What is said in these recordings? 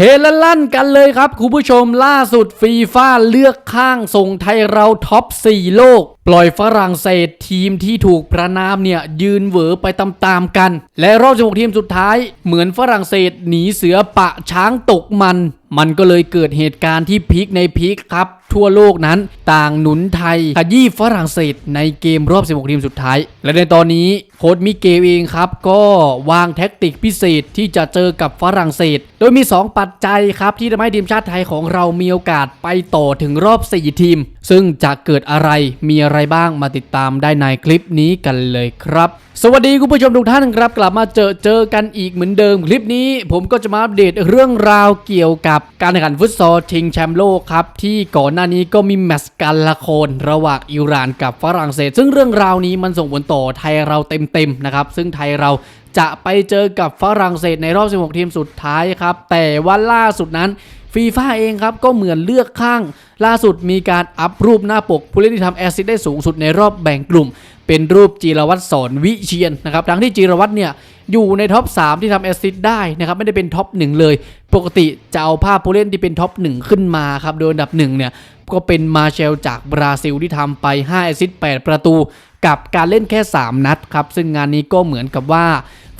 เฮละลั่นกันเลยครับ คุณผู้ชมล่าสุดฟีฟ่าเลือกข้างส่งไทยเราท็อป 4 โลก ปล่อยฝรั่งเศสทีมที่ถูกประนามเนี่ยยืนเหวอไปตามๆกัน และรอบ 16 ทีมสุดท้ายเหมือนฝรั่งเศสหนีเสือปะช้างตกมัน มันก็เลยเกิดเหตุการณ์ที่พีคในพีคครับ ทั่วโลกนั้นต่างหนุนไทยขยี้ฝรั่งเศสในเกมรอบ 16 ทีมสุดท้าย และในตอนนี้โค้ชมิเกลเองครับ ก็วางแท็กติกพิเศษที่จะเจอกับฝรั่งเศส โดยมี 2 ปัจจัยครับที่ทำให้ทีมชาติไทยของเรามีโอกาสไปต่อถึงรอบ 4 ทีม ซึ่งจะเกิดอะไรมีอะไรบ้างมาติดตามได้ในคลิปนี้กันเลยครับ สวัสดีคุณผู้ชมทุกท่านครับ กลับมาเจอเจอกันอีกเหมือนเดิม คลิปนี้ผมก็จะมาอัปเดตเรื่องราวเกี่ยวกับการแข่งขันฟุตซอลชิงแชมป์โลกครับ ที่ก่อนหน้านี้ก็มีแมตช์กันละคนระหว่างอิหร่านกับฝรั่งเศส ซึ่งเรื่องราวนี้มันส่งผลต่อไทยเราเต็มๆนะครับซึ่งไทยเราจะไปเจอกับฝรั่งเศสในรอบ 16 ทีมสุดท้ายครับ แต่ว่าล่าสุดนั้น ฟีฟ่าเองครับก็เหมือนเลือกข้าง ล่าสุดมีการอัพรูปหน้าปก ผู้เล่นที่ทำแอสซิสได้สูงสุดในรอบแบ่งกลุ่ม เป็นรูปจีรวัตรสอนวิเชียนนะครับทั้งที่จีรวัตรเนี่ยอยู่ในท็อป 3 ที่ทำแอสซิสได้นะครับไม่ได้เป็นท็อป 1 เลย ปกติจะเอาภาพผู้เล่นที่เป็นท็อป 1 ขึ้นมาครับโดยอันดับ1เนี่ยก็เป็นมาเชลจากบราซิลที่ทำไป5แอสซิส8ประตู กับการเล่นแค่ 3 นัดครับซึ่งงานนี้ก็เหมือนกับว่า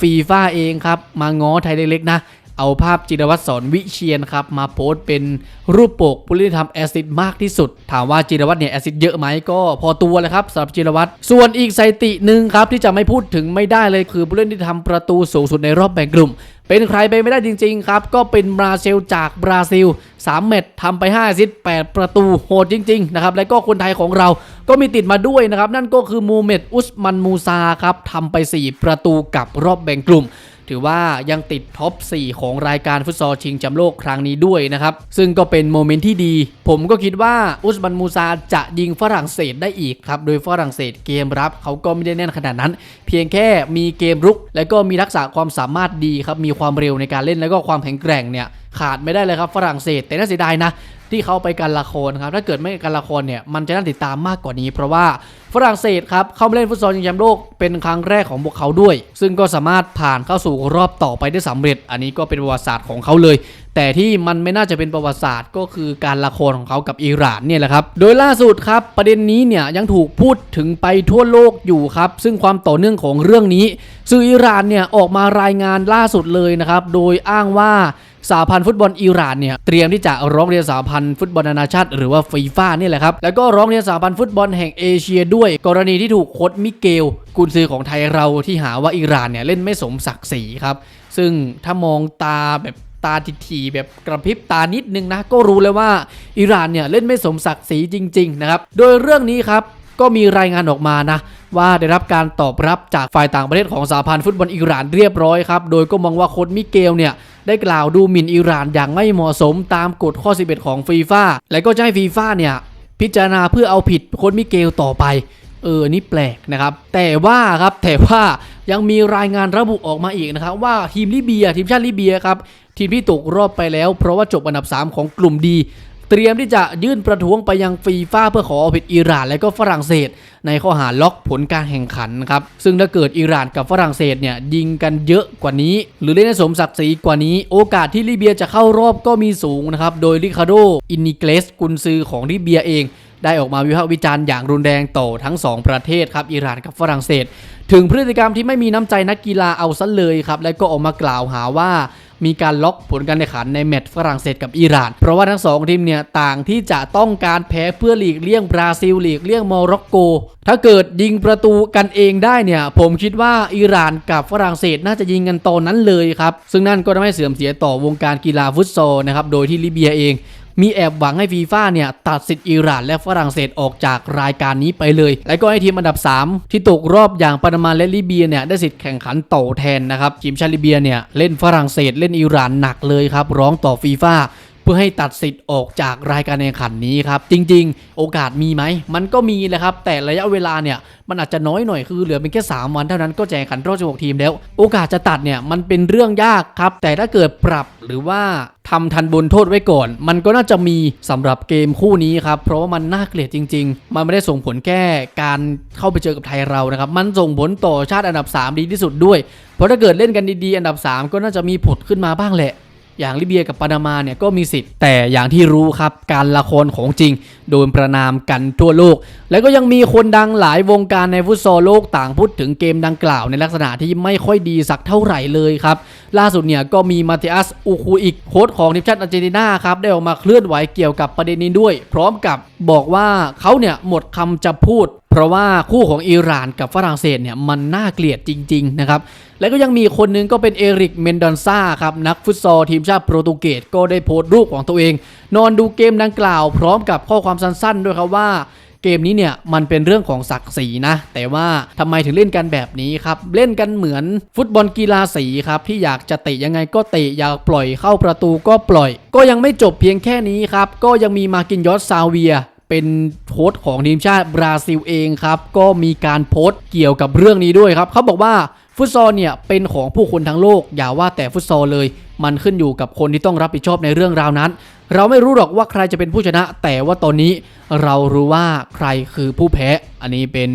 ฟีฟ่าเองครับมาง้อไทยเล็กๆนะ เอาภาพจิรวัตรสอนวิเชียนครับมาโพสต์เป็นรูปปกผู้เล่นที่ทำแอสซิสต์มากที่สุด ถามว่าจิรวัตรเนี่ยแอสซิสต์เยอะไหมก็พอตัวเลยครับสำหรับจิรวัตรส่วนอีกสถิติหนึ่งครับที่จะไม่พูดถึงไม่ได้เลยคือผู้เล่นที่ทำประตูสูงสุดในรอบแบ่งกลุ่ม เป็นใครไปไม่ได้จริง ๆ ครับ ก็เป็นมาเชลจากบราซิล 3 เม็ดทำไป5ซิสต์8ประตูโหดจริง ๆ นะครับ และก็คนไทยของเราก็มีติดมาด้วยนะครับ นั่นก็คือมูเมดอุสมันมูซาครับทำไป 4 ประตูกับรอบแบ่งกลุ่ม ถือว่ายังติดท็อป 4 ของรายการฟุตซอลชิงแชมป์โลกครั้งนี้ด้วยนะครับ ซึ่งก็เป็นโมเมนต์ที่ดี ผมก็คิดว่าอุสบันมูซาจะยิงฝรั่งเศสได้อีกครับ โดยฝรั่งเศสเกมรับเขาก็ไม่ได้แน่นขนาดนั้น เพียงแค่มีเกมรุก และก็มีทักษะความสามารถดีครับ มีความเร็วในการเล่นแล้วก็ความแข็งแกร่งเนี่ยขาดไม่ได้เลยครับฝรั่งเศส แต่น่าเสียดายนะที่เขาไปกันละครครับถ้าเกิดไม่กันละครเนี่ยมันจะน่าติดตามมากกว่านี้ เพราะว่าฝรั่งเศสครับเข้ามาเล่นฟุตซอลชิงแชมป์โลกเป็นครั้งแรกของพวกเขาด้วย ซึ่งก็สามารถผ่านเข้าสู่รอบต่อไปได้สำเร็จ อันนี้ก็เป็นประวัติศาสตร์ของเขาเลย แต่ที่มันไม่น่าจะเป็นประวัติศาสตร์ ก็คือการละครของเขากับอิหร่านเนี่ยแหละครับโดยล่าสุดครับประเด็นนี้เนี่ยยังถูกพูดถึงไปทั่วโลกอยู่ครับซึ่งความต่อเนื่องของเรื่องนี้ สื่ออิหร่านเนี่ยออกมารายงานล่าสุดเลยนะครับโดยอ้างว่า สหพันธ์ฟุตบอลอิหร่านเนี่ยเตรียมที่จะร้องเรียนสหพันธ์ฟุตบอลนานาชาติหรือว่าฟีฟ่านี่แหละครับแล้วก็ร้องเรียนสหพันธ์ฟุตบอลแห่งเอเชียด้วย กรณีที่ถูกโค้ชมิเกลกุนซือของไทยเราที่หาว่าอิหร่านเนี่ยเล่นไม่สมศักดิ์ศรีครับซึ่งถ้ามองตาแบบตาทีๆแบบกระพริบตานิดนึงนะก็รู้เลยว่าอิหร่านเนี่ยเล่นไม่สมศักดิ์ศรีจริง ๆ นะครับ โดยเรื่องนี้ครับก็มีรายงานออกมานะว่าได้รับการตอบรับจากฝ่ายต่างประเทศของสหพันธ์ฟุตบอลอิหร่านเรียบร้อยครับ โดยก็มองว่าโค้ชมิเกลเนี่ย ได้กล่าวดูหมิ่นอิหร่านอย่างไม่เหมาะสมตามกฎข้อ 11 ของฟีฟ่าและก็จะให้ฟีฟ่าเนี่ยพิจารณาเพื่อเอาผิดโค้ชมิเกลต่อไป เออ นี่แปลกนะครับ แต่ว่าครับ แต่ว่ายังมีรายงานระบุออกมาอีกนะครับ ว่าทีมลิเบีย ทีมชาติลิเบียครับ ทีมที่ตกรอบไปแล้ว เพราะว่าจบอันดับ 3 ของกลุ่มดี เตรียมที่จะยื่นประท้วงไปยังฟีฟ่าเพื่อขอเอาผิดอิหร่านและก็ฝรั่งเศส ในข้อหาล็อกผลการแข่งขันครับซึ่งถ้าเกิดอิหร่านกับฝรั่งเศสเนี่ยยิงกันเยอะกว่านี้ หรือเล่นให้สมศักดิ์ศรีกว่านี้ โอกาสที่ลิเบียจะเข้ารอบก็มีสูงนะครับโดยริคาโดอินนิเกลสกุนซือของลิเบียเองได้ออกมาวิพากษ์วิจารณ์อย่างรุนแรงต่อทั้ง 2 ประเทศครับอิหร่านกับฝรั่งเศส ถึงพฤติกรรมที่ไม่มีน้ำใจนักกีฬาเอาซะเลยครับและก็ออกมากล่าวหาว่า มีการล็อกผลการแข่งขันในแมตช์ฝรั่งเศสกับอิหร่าน เพราะว่าทั้งสองทีมเนี่ยต่างที่จะต้องการแพ้เพื่อหลีกเลี่ยงบราซิลหลีกเลี่ยงโมร็อกโก ถ้าเกิดยิงประตูกันเองได้เนี่ยผมคิดว่าอิหร่านกับฝรั่งเศสน่าจะยิงกันตอนนั้นเลยครับซึ่งนั่นก็ทำให้เสื่อมเสียต่อวงการกีฬาฟุตซอลนะครับโดยที่ลิเบียเอง มีแอบหวังให้ฟีฟ่าเนี่ยตัดสิทธิ์อิหร่านและฝรั่งเศสออกจากรายการนี้ไปเลย และก็ให้ทีมอันดับ 3 ที่ตกรอบอย่างปานามาและลิเบียเนี่ยได้สิทธิ์แข่งขันต่อแทนนะครับทีมชาติลิเบียเนี่ยเล่นฝรั่งเศสเล่นอิหร่านหนักเลยครับร้องต่อฟีฟ่า พื่อให้ตัดสิทธิ์ออกจากรายการแข่งขันนี้ครับจริง ๆ โอกาสมีไหมมันก็มีแหละครับแต่ระยะเวลาเนี่ยมันอาจจะน้อยหน่อยคือเหลือเป็นแค่3วันเท่านั้นก็แข่งขันรอบ16ทีมแล้ว โอกาสจะตัดเนี่ยมันเป็นเรื่องยากครับแต่ถ้าเกิดปรับหรือว่าทำทันบนโทษไว้ก่อน มันก็น่าจะมีสำหรับเกมคู่นี้ครับ เพราะว่ามันน่าเกลียดจริง ๆ มันไม่ได้ส่งผลแค่การเข้าไปเจอกับไทยเรานะครับ มันส่งผลต่อชาติอันดับ 3 ดีที่สุดด้วย เพราะถ้าเกิดเล่นกันดีๆ อันดับ 3 ก็น่าจะมีผลขึ้นมาบ้างแหละ อย่างลิเบียกับปานามาเนี่ยก็มีสิทธิ์ แต่อย่างที่รู้ครับการละครของจริง โดนประนามกันทั่วโลก แล้วก็ยังมีคนดังหลายวงการในฟุตซอลโลกต่างพูดถึงเกมดังกล่าวในลักษณะที่ไม่ค่อยดีสักเท่าไหร่เลยครับ ล่าสุดเนี่ยก็มีมาเตอัสอูคูอิกโค้ชของทีมชาติอาร์เจนตินาครับได้ออกมาเคลื่อนไหวเกี่ยวกับประเด็นนี้ด้วย พร้อมกับบอกว่าเขาเนี่ยหมดคำจะพูด เพราะว่าคู่ของอิหร่านกับฝรั่งเศสเนี่ยมันน่าเกลียดจริงๆนะครับ แล้วก็ยังมีคนหนึงก็เป็นเอริกเมนดอนซาครับ นักฟุตซอลทีมชาติโปรตุเกสก็ได้โพสต์รูปของตัวเอง นอนดูเกมดังกล่าว พร้อมกับข้อความสั้นๆ ด้วยครับว่าเกมนี้เนี่ยมันเป็นเรื่องของศักดิ์ศรีนะ แต่ว่าทำไมถึงเล่นกันแบบนี้ครับ เล่นกันเหมือนฟุตบอลกีฬาสีครับ ที่อยากจะเตะยังไงก็เตะอยากปล่อยเข้าประตูก็ปล่อย ก็ยังไม่จบเพียงแค่นี้ครับ ก็ยังมีมาร์กินยอสซาเวีย เป็นโค้ชของทีมชาติบราซิลเองครับ ก็มีการโพสต์เกี่ยวกับเรื่องนี้ด้วยครับเขาบอกว่าฟุตซอลเนี่ยเป็นของผู้คนทั้งโลก อย่าว่าแต่ฟุตซอลเลย มันขึ้นอยู่กับคนที่ต้องรับผิดชอบในเรื่องราวนั้น เราไม่รู้หรอกว่าใครจะเป็นผู้ชนะ แต่ว่าตอนนี้เรารู้ว่าใครคือผู้แพ้ อันนี้เป็น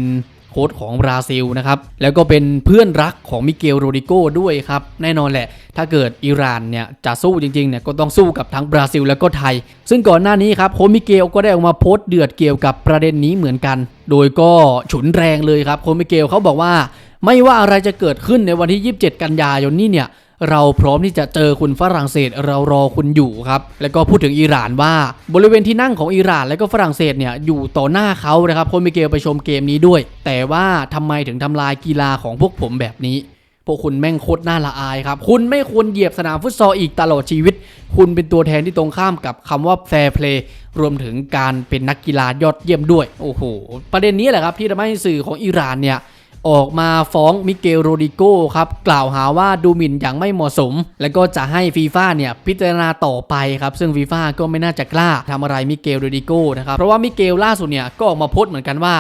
โค้ชของบราซิลนะครับ แล้วก็เป็นเพื่อนรักของมิเกลโรดิโก้ด้วยครับ แน่นอนแหละ ถ้าเกิดอิหร่านเนี่ยจะสู้จริงๆเนี่ยก็ต้องสู้กับทั้งบราซิลแล้วก็ไทย ซึ่งก่อนหน้านี้ครับโค้ชมิเกลก็ได้ออกมาโพสต์เดือดเกี่ยวกับประเด็นนี้เหมือนกัน โดยก็ฉุนแรงเลยครับโค้ชมิเกลเขาบอกว่า ไม่ว่าอะไรจะเกิดขึ้นในวันที่ 27 กันยายนนี้เนี่ย เราพร้อมที่จะเจอคุณฝรั่งเศสเรารอคุณอยู่ครับ แล้วก็พูดถึงอิหร่านว่าบริเวณที่นั่งของอิหร่านและก็ฝรั่งเศสเนี่ยอยู่ต่อหน้าเขานะครับคนมิเกลไปชมเกมนี้ด้วย แต่ว่าทำไมถึงทำลายกีฬาของพวกผมแบบนี้ พวกคุณแม่งโคตรน่าละอายครับ คุณไม่ควรเหยียบสนามฟุตซอลอีกตลอดชีวิต คุณเป็นตัวแทนที่ตรงข้ามกับคำว่าแฟร์เพลย์รวมถึงการเป็นนักกีฬายอดเยี่ยมด้วย โอ้โห ประเด็นนี้แหละครับที่ทำให้สื่อของอิหร่านเนี่ย ออกมาฟ้องมิเกลโรดิโก้ครับกล่าวหาว่าดูหมิ่นอย่างไม่เหมาะสม และก็จะให้ฟีฟ่าเนี่ยพิจารณาต่อไปครับซึ่งฟีฟ่าก็ไม่น่าจะกล้าทำอะไรมิเกลโรดิโก้นะครับเพราะว่ามิเกลล่าสุดเนี่ยก็ออกมาโพสต์เหมือนกันว่า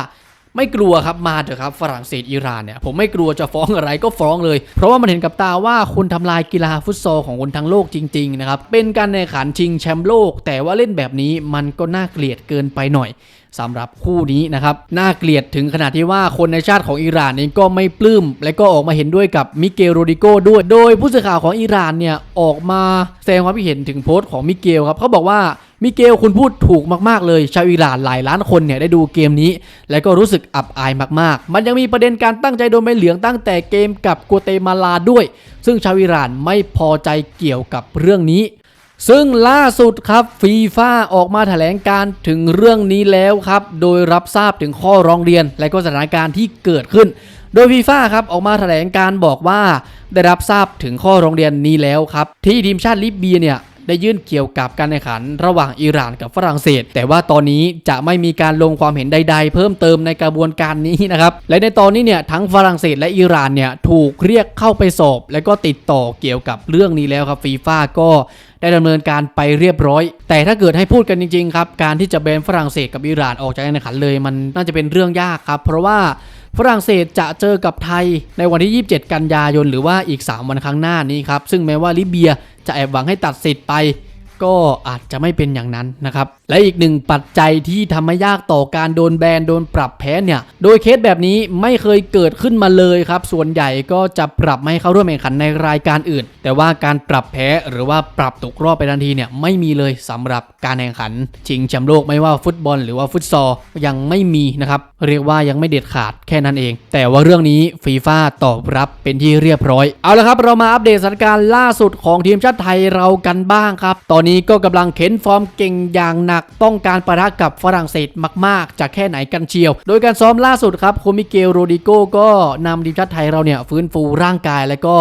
ไม่กลัวครับมาเถอะครับฝรั่งเศสอิหร่านเนี่ยผมไม่กลัวจะฟ้องอะไรก็ฟ้องเลย เพราะว่ามันเห็นกับตาว่าคุณทำลายกีฬาฟุตซอลของคนทั้งโลกจริงๆนะครับเป็นการแข่งขันชิงแชมป์โลก แต่ว่าเล่นแบบนี้มันก็น่าเกลียดเกินไปหน่อยสำหรับคู่นี้นะครับน่าเกลียดถึงขนาดที่ว่าคนในชาติของอิหร่านเองก็ไม่ปลื้ม และก็ออกมาเห็นด้วยกับมิเกลโรดิโกด้วย โดยผู้สื่อข่าวของอิหร่านเนี่ยออกมาแสดงความคิดเห็นถึงโพสต์ของมิเกลครับเขาบอกว่า มิเกลคุณพูดถูกมากๆเลยชาวอิหร่านหลายล้านคนเนี่ยได้ดูเกมนี้ และก็รู้สึกอับอายมากๆ มันยังมีประเด็นการตั้งใจโดนใบเหลืองตั้งแต่เกมกับกัวเตมาลาด้วย ซึ่งชาวอิหร่านไม่พอใจเกี่ยวกับเรื่องนี้ ซึ่งล่าสุดครับฟีฟ่าออกมาแถลงการถึงเรื่องนี้แล้วครับ โดยรับทราบถึงข้อร้องเรียน และก็สถานการณ์ที่เกิดขึ้นโดยฟีฟ่าครับออกมาแถลงการบอกว่าได้รับทราบถึงข้อร้องเรียนนี้แล้วครับ ที่ทีมชาติลิเบียเนี่ย ได้ยื่นเกี่ยวกับการแข่งขันระหว่างอิหร่านกับฝรั่งเศส แต่ว่าตอนนี้จะไม่มีการลงความเห็นใด ๆ เพิ่มเติมในกระบวนการนี้นะครับและในตอนนี้เนี่ยทั้งฝรั่งเศสและอิหร่านเนี่ยถูกเรียกเข้าไปสอบ และก็ติดต่อเกี่ยวกับเรื่องนี้แล้วครับฟีฟ่าก็ได้ดำเนินการไปเรียบร้อย แต่ถ้าเกิดให้พูดกันจริงๆครับการที่จะแบนฝรั่งเศสกับอิหร่านออกจากการแข่งขันเลย มันน่าจะเป็นเรื่องยากครับ เพราะว่า ฝรั่งเศสจะเจอกับไทยในวันที่ 27 กันยายน หรือว่าอีก 3 วันข้างหน้านี้ครับ ซึ่งแม้ว่าลิเบียจะแอบหวังให้ตัดสิทธิ์ไป ก็อาจจะไม่เป็นอย่างนั้นนะครับ และอีกหนึ่งปัจจัยที่ทำให้ยากต่อการโดนแบนโดนปรับแพ้เนี่ย โดยเคสแบบนี้ไม่เคยเกิดขึ้นมาเลยครับ ส่วนใหญ่ก็จะปรับไม่ให้เข้าร่วมแข่งขันในรายการอื่น แต่ว่าการปรับแพ้หรือว่าปรับตกรอบไปทันทีเนี่ยไม่มีเลยสำหรับการแข่งขันชิงแชมป์โลกไม่ว่าฟุตบอล หรือว่าฟุตซอลยังไม่มีนะครับเรียกว่ายังไม่เด็ดขาดแค่นั้นเอง แต่ว่าเรื่องนี้ฟีฟ่าตอบรับเป็นที่เรียบร้อย เอาละครับ เรามาอัปเดตสถานการณ์ล่าสุดของทีมชาติไทยเรากันบ้างครับ ตอนนี้ก็กำลังเข็นฟอร์มเก่งอย่างหนักต้องการประทะกับฝรั่งเศสมาก ๆจะแค่ไหนกันเชียว โดยการซ้อมล่าสุดครับโคมิเกลโรดิโกก็นำทีมชาติไทยเราเนี่ยฟื้นฟูร่างกายแล้วก็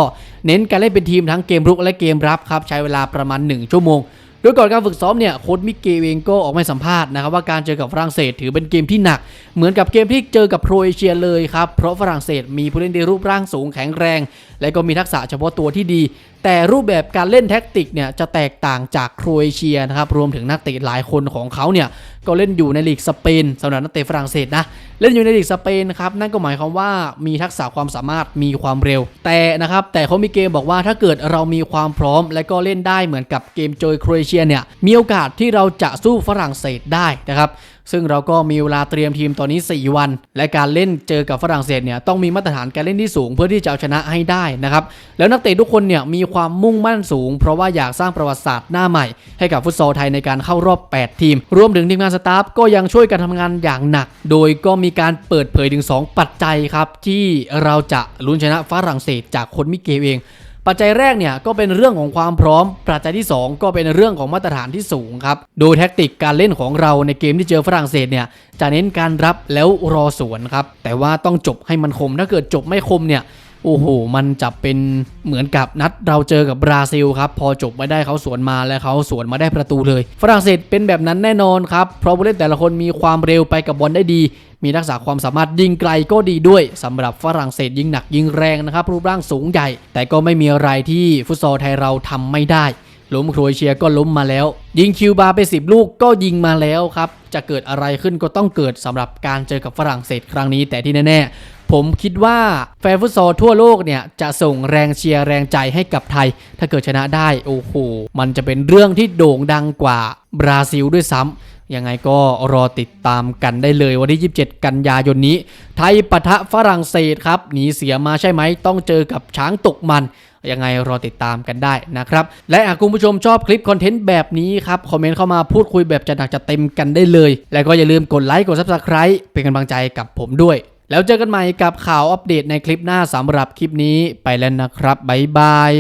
เน้นการเล่นเป็นทีมทั้งเกมรุกและเกมรับครับใช้เวลาประมาณ 1 ชั่วโมงโดยก่อนการฝึกซ้อมเนี่ยโค้ชมิเกลเองก็ออกมาสัมภาษณ์นะครับว่าการเจอกับฝรั่งเศสถือเป็นเกมที่หนัก เหมือนกับเกมที่เจอกับโครเอเชียเลยครับ เพราะฝรั่งเศสมีผู้เล่นที่รูปร่างสูงแข็งแรง และก็มีทักษะเฉพาะตัวที่ดี แต่รูปแบบการเล่นแท็กติกเนี่ยจะแตกต่างจากโครเอเชียนะครับรวมถึงนักเตะหลายคนของเขาเนี่ยก็เล่นอยู่ในลีกสเปนสำหรับนักเตะฝรั่งเศสนะเล่นอยู่ในลีกสเปนครับนั่นก็หมายความว่ามีทักษะความสามารถมีความเร็ว แต่นะครับแต่เขามีเกมบอกว่าถ้าเกิดเรามีความพร้อม และก็เล่นได้เหมือนกับเกมโจยโครเอเชียเนี่ยมีโอกาสที่เราจะสู้ฝรั่งเศสได้นะครับ ซึ่งเราก็มีเวลาเตรียมทีมตอนนี้ 4 วัน และการเล่นเจอกับฝรั่งเศสเนี่ยต้องมีมาตรฐานการเล่นที่สูงเพื่อที่จะเอาชนะให้ได้นะครับแล้วนักเตะทุกคนเนี่ยมีความมุ่งมั่นสูง เพราะว่าอยากสร้างประวัติศาสตร์หน้าใหม่ ให้กับฟุตซอลไทยในการเข้ารอบ 8 ทีม รวมถึงทีมงานสตาฟก็ยังช่วยกันทำงานอย่างหนัก โดยก็มีการเปิดเผยถึง 2 ปัจจัยครับที่เราจะลุ้นชนะฝรั่งเศสจากคนมิเกลเอง ปัจจัยแรกเนี่ยก็เป็นเรื่องของความพร้อม ปัจจัยที่ 2 ก็เป็นเรื่องของมาตรฐานที่สูงครับ โดยแท็กติกการเล่นของเราในเกมที่เจอฝรั่งเศสเนี่ยจะเน้นการรับแล้วรอสวนครับ แต่ว่าต้องจบให้มันคม ถ้าเกิดจบไม่คมเนี่ย โอ้โห มันจะเป็นเหมือนกับนัดเราเจอกับบราซิลครับ พอจบไม่ได้เขาสวนมาแล้วเขาสวนมาได้ประตูเลย ฝรั่งเศสเป็นแบบนั้นแน่นอนครับ เพราะผู้เล่นแต่ละคนมีความเร็วไปกับบอลได้ดี มีทักษะความสามารถยิงไกลก็ดีด้วยสำหรับฝรั่งเศสยิงหนักยิงแรงนะครับรูปร่างสูงใหญ่ แต่ก็ไม่มีอะไรที่ฟุตซอลไทยเราทำไม่ได้ล้มโครเอเชียก็ล้มมาแล้ว ยิงคิวบาไป 10 ลูกก็ยิงมาแล้วครับ จะเกิดอะไรขึ้นก็ต้องเกิดสำหรับการเจอกับฝรั่งเศสครั้งนี้ แต่ที่แน่ๆ ผมคิดว่าแฟนฟุตซอลทั่วโลกเนี่ยจะส่งแรงเชียร์แรงใจให้กับไทย ถ้าเกิดชนะได้โอ้โหมันจะเป็นเรื่องที่โด่งดังกว่าบราซิลด้วยซ้ำยังไงก็รอติดตามกันได้เลยวันที่ 27 กันยายนนี้ ไทยปะทะฝรั่งเศสครับหนีเสียมาใช่ไหมต้องเจอกับช้างตกมันยังไงรอติดตามกันได้นะครับ และหากคุณผู้ชมชอบคลิปคอนเทนต์แบบนี้ครับ คอมเมนต์เข้ามาพูดคุยแบบจัดหนักจัดเต็มกันได้เลย และก็อย่าลืมกดไลค์กด Subscribe เป็นกำลังใจกับผมด้วย แล้วเจอกันใหม่กับข่าวอัปเดตในคลิปหน้าสำหรับคลิปนี้ไปแล้วนะครับบ๊ายบาย